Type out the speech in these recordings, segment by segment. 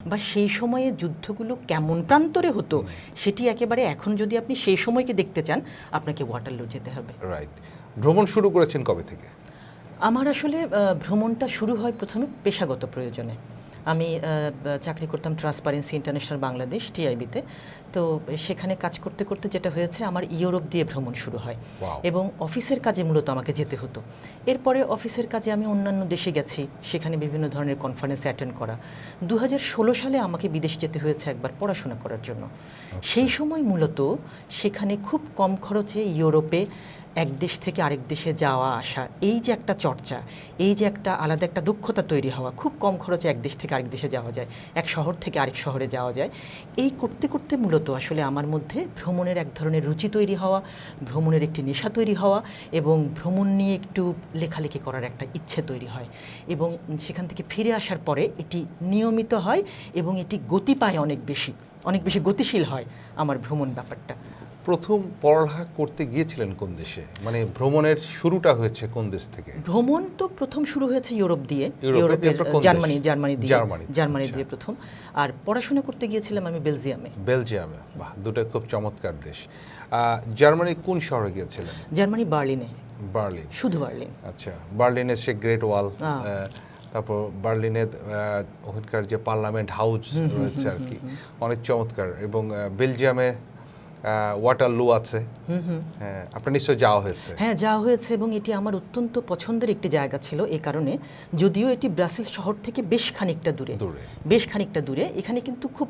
বা সেই সময়ে যুদ্ধগুলো কেমন প্রান্তরে হতো সেটি একেবারে এখন যদি আপনি সেই সময়কে দেখতে চান আপনাকে ওয়াটারলু যেতে হবে। রাইট ভ্রমণ শুরু করেছেন কবে থেকে? আমার আসলে আহ, ভ্রমণটা শুরু হয় প্রথমে পেশাগত প্রয়োজনে। আমি চাকরি করতাম ট্রান্সপারেন্সি ইন্টারন্যাশনাল বাংলাদেশ টিআইবিতে তো। সেখানে কাজ করতে করতে যেটা হয়েছে আমার ইউরোপ দিয়ে ভ্রমণ শুরু হয়। এবং অফিসের কাজে মূলত আমাকে যেতে হতো। এরপরে অফিসের কাজে আমি অন্যান্য দেশে গেছি সেখানে বিভিন্ন ধরনের কনফারেন্স অ্যাটেন্ড করা। দু হাজার ষোলো সালে আমাকে বিদেশ যেতে হয়েছে একবার পড়াশোনা করার জন্য। সেই সময় মূলত সেখানে খুব কম খরচে ইউরোপে এক দেশ থেকে আরেক দেশে যাওয়া, আসা, এই যে একটা চর্চা, এই যে একটা আলাদা একটা দক্ষতা তৈরি হওয়া, খুব কম খরচে এক দেশ থেকে আরেক দেশে যাওয়া যায়, এক শহর থেকে আরেক শহরে যাওয়া যায়, এই করতে করতে মূলত আসলে আমার মধ্যে ভ্রমণের এক ধরনের রুচি তৈরি হওয়া, ভ্রমণের একটি নেশা তৈরি হওয়া এবং ভ্রমণ নিয়ে একটু লেখালেখি করার একটা ইচ্ছে তৈরি হয় এবং সেখান থেকে ফিরে আসার পরে এটি নিয়মিত হয় এবং এটি গতি পায় অনেক বেশি অনেক বেশি গতিশীল হয় আমার ভ্রমণ ব্যাপারটা। প্রথম পড়ালেখা করতে গিয়েছিলেন কোন দেশে? মানে ভ্রমণের শুরুটা হয়েছে কোন দেশ থেকে? ভ্রমণ তো প্রথম শুরু হয়েছে ইউরোপ দিয়ে। ইউরোপের? জার্মানি জার্মানি দিয়ে জার্মানি, জার্মানি আচ্ছা। দিয়ে প্রথম। আর পড়াশোনা করতে গিয়েছিলাম আমি বেলজিয়ামে। বেলজিয়ামে। বাহ দুটো খুব চমৎকার দেশ। জার্মানি কোন শহরে গিয়েছিলেন? জার্মানি বার্লিনে। বার্লিন। শুধু বার্লিন। আচ্ছা বার্লিনের সে গ্রেট ওয়াল তারপর বার্লিনের আহ, ওখানকার যে পার্লামেন্ট হাউস রয়েছে আর কি। অনেক চমৎকার। এবং বেলজিয়ামে ওয়াটার লু আছে। হ্যাঁ আপনার নিশ্চয়ই যাওয়া হয়েছে। হ্যাঁ যাওয়া হয়েছে এবং এটি আমার অত্যন্ত পছন্দের একটি জায়গা ছিল এই কারণে। যদিও এটি ব্রাসেলস শহর থেকে বেশ খানিকটা দূরে। দূরে। বেশ খানিকটা দূরে। এখানে কিন্তু খুব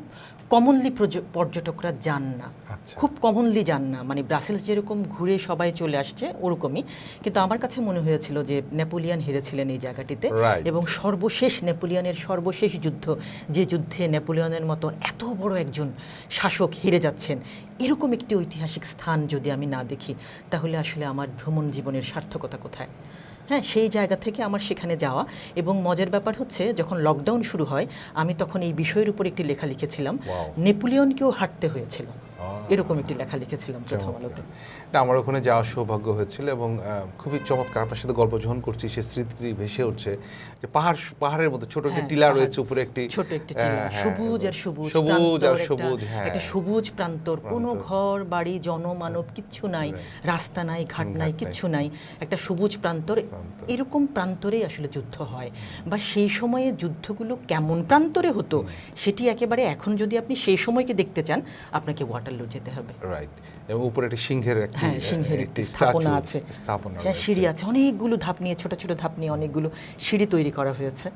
কমনলি পর্যটকরা যান না। আচ্ছা। খুব কমনলি যান না। মানে ব্রাসেলস যেরকম ঘুরে সবাই চলে আসছে ওরকমই। কিন্তু আমার কাছে মনে হয়েছিল যে নেপোলিয়ান হেরেছিলেন এই জায়গাটিতে। এবং সর্বশেষ নেপোলিয়নের সর্বশেষ যুদ্ধ যে যুদ্ধে নেপোলিয়নের মতো এত বড় একজন শাসক হেরে যাচ্ছেন এরকম একটি ঐতিহাসিক স্থান যদি আমি না দেখি তাহলে আসলে আমার ভ্রমণ জীবনের সার্থকতা কোথায় হ্যাঁ সেই জায়গা থেকে আমার সেখানে যাওয়া এবং মজার ব্যাপার হচ্ছে যখন লকডাউন শুরু হয় আমি তখন এই বিষয়ের উপর একটি লেখা লিখেছিলাম নেপোলিয়নকেও হাঁটতে হয়েছিল। এরকম একটি লেখা লিখেছিলাম প্রথম আলোতে। না আমার ওখানে যাওয়ার সৌভাগ্য হয়েছিল এবং খুবই চমৎকার আপনার সাথে গল্প যখন করছি সে স্মৃতি ভেসে উঠছে যে পাহাড় পাহাড়ের মধ্যে ছোট একটি হ্যাঁ, টিলা রয়েছে উপরে একটি ছোট একটি টিলা হ্যাঁ, সবুজ আর সবুজ সবুজ আর সবুজ হ্যাঁ। একটা সবুজ প্রান্তর। কোনো ঘর বাড়ি জনমানব কিচ্ছু নাই রাস্তা নাই ঘাট নাই কিচ্ছু নাই একটা সবুজ প্রান্তর। এরকম প্রান্তরেই আসলে যুদ্ধ হয়। বা সেই সময়ে যুদ্ধগুলো কেমন প্রান্তরে হতো সেটি একেবারে এখন যদি আপনি সেই সময়কে দেখতে চান আপনাকে ওয়াটারলু যেতে হবে। রাইট এবং উপরে একটি সিংহের একটা হ্যাঁ সিংহের একটি স্থাপনা আছে। স্থাপনা হ্যাঁ, সিঁড়ি আছে। অনেকগুলো ধাপ নিয়ে ছোট ছোট ধাপ নিয়ে অনেকগুলো সিঁড়ি তৈরি করা হয়েছে।